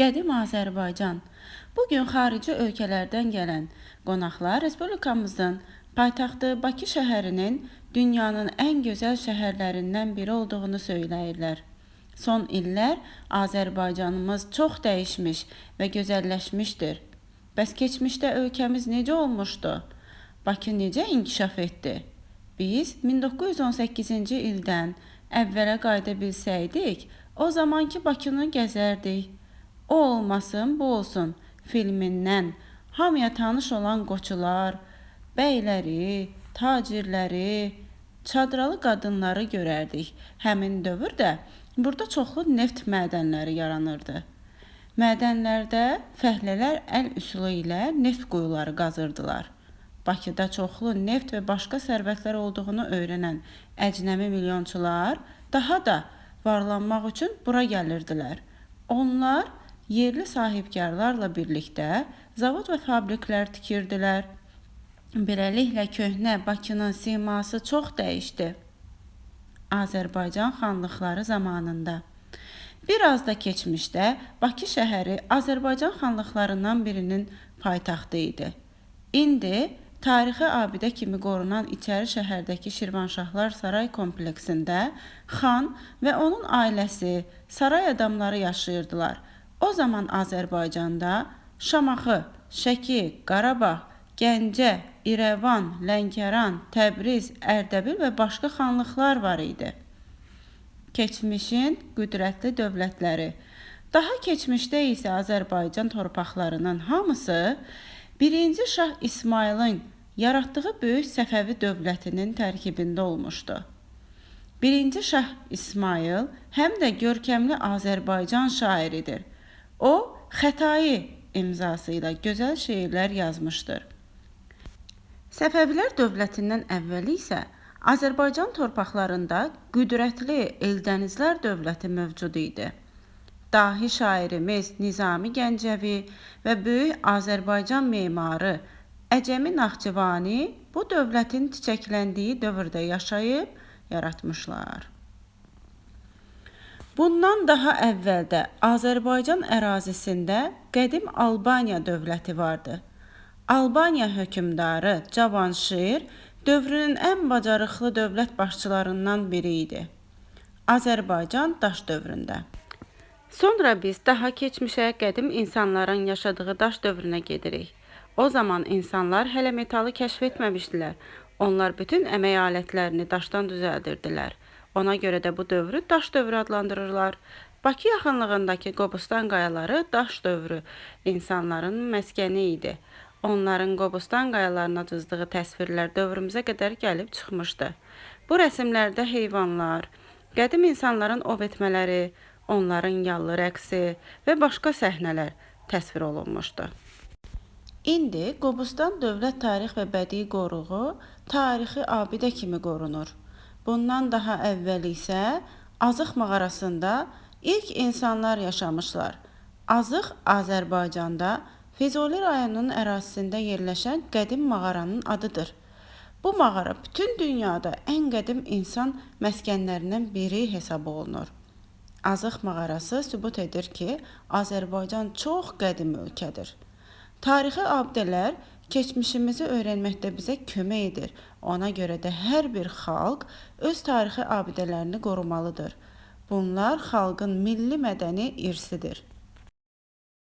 Qədim Azərbaycan. Bu gün xarici ölkələrdən gələn qonaqlar respublikamızın paytaxtı Bakı şəhərinin dünyanın ən gözəl şəhərlərindən biri olduğunu söyləyirlər. Son illər Azərbaycanımız çox dəyişmiş və gözəlləşmişdir. Bəs keçmişdə ölkəmiz necə olmuşdu? Bakı necə inkişaf etdi? Biz 1918-ci ildən əvvələ qayıda bilsəydik, o zamanki Bakını gəzərdik. O olmasın, bu olsun filmindən hamıya tanış olan qoçular, bəyləri, tacirləri, çadralı qadınları görərdik. Həmin dövrdə burada çoxlu neft mədənləri yaranırdı. Mədənlərdə fəhlələr əl üsulu ilə neft quyuları qazırdılar. Bakıda çoxlu neft və başqa sərvətlər olduğunu öyrənən əcnəmi milyonçular daha da varlanmaq üçün bura gəlirdilər. Onlar yerli sahibkarlarla birlikdə zavod və fabriklər tikirdilər. Beləliklə köhnə Bakının siması çox dəyişdi. Azərbaycan xanlıqları zamanında Biraz da keçmişdə Bakı şəhəri Azərbaycan xanlıqlarından birinin paytaxtı idi. İndi tarixi abidə kimi qorunan İçəri şəhərdəki Şirvanşahlar saray kompleksində xan və onun ailəsi, saray adamları yaşayırdılar. O zaman Azərbaycanda Şamaxı, Şəki, Qarabağ, Gəncə, İrəvan, Lənkəran, Təbriz, Ərdəbil və başqa xanlıqlar var idi. Keçmişin qüdrətli dövlətləri. Daha keçmişdə isə Azərbaycan torpaqlarının hamısı 1-ci Şah İsmayılın yaratdığı böyük Səfəvi dövlətinin tərkibində olmuşdu. 1-ci Şah İsmayıl həm də görkəmli Azərbaycan şairidir. O, Xətai imzası ilə gözəl şeirlər yazmışdır. Səfəvilər dövlətindən əvvəli isə Azərbaycan torpaqlarında qüdrətli Eldənizlər dövləti mövcud idi. Dahi şairimiz Nizami Gəncəvi və böyük Azərbaycan memarı Əcəmi Naxçıvani bu dövlətin çiçəkləndiyi dövrdə yaşayıb yaratmışlar. Bundan daha əvvəldə Azərbaycan ərazisində qədim Albaniya dövləti vardı. Albaniya hökmdarı Cavanşir dövrünün ən bacarıqlı dövlət başçılarından biri idi. Azərbaycan daş dövründə. Sonra biz daha keçmişə qədim insanların yaşadığı daş dövrünə gedirik. O zaman insanlar hələ metalı kəşf etməmişdilər. Onlar bütün əmək alətlərini daşdan düzəldirdilər. Ona görə də bu dövrü daş dövrü adlandırırlar. Bakı yaxınlığındakı Qobustan qayaları daş dövrü insanların məskəni idi. Onların Qobustan qayalarına cızdığı təsvirlər dövrümüzə qədər gəlib çıxmışdı. Bu rəsmlərdə heyvanlar, qədim insanların ov etmələri, onların yallı rəqsi və başqa səhnələr təsvir olunmuşdu. İndi Qobustan Dövlət Tarix və Bədii Qoruğu tarixi abidə kimi qorunur. Bundan daha əvvəl isə Azıq mağarasında ilk insanlar yaşamışlar. Azıq Azərbaycanda Füzuli rayonunun ərazisində yerləşən qədim mağaranın adıdır. Bu mağara bütün dünyada ən qədim insan məskənlərindən biri hesab olunur. Azıq mağarası sübut edir ki, Azərbaycan çox qədim ölkədir. Tarixi abidələr keçmişimizi öyrənməkdə bizə kömək edir. Ona görə də hər bir xalq öz tarixi abidələrini qorumalıdır. Bunlar xalqın milli mədəni irsidir.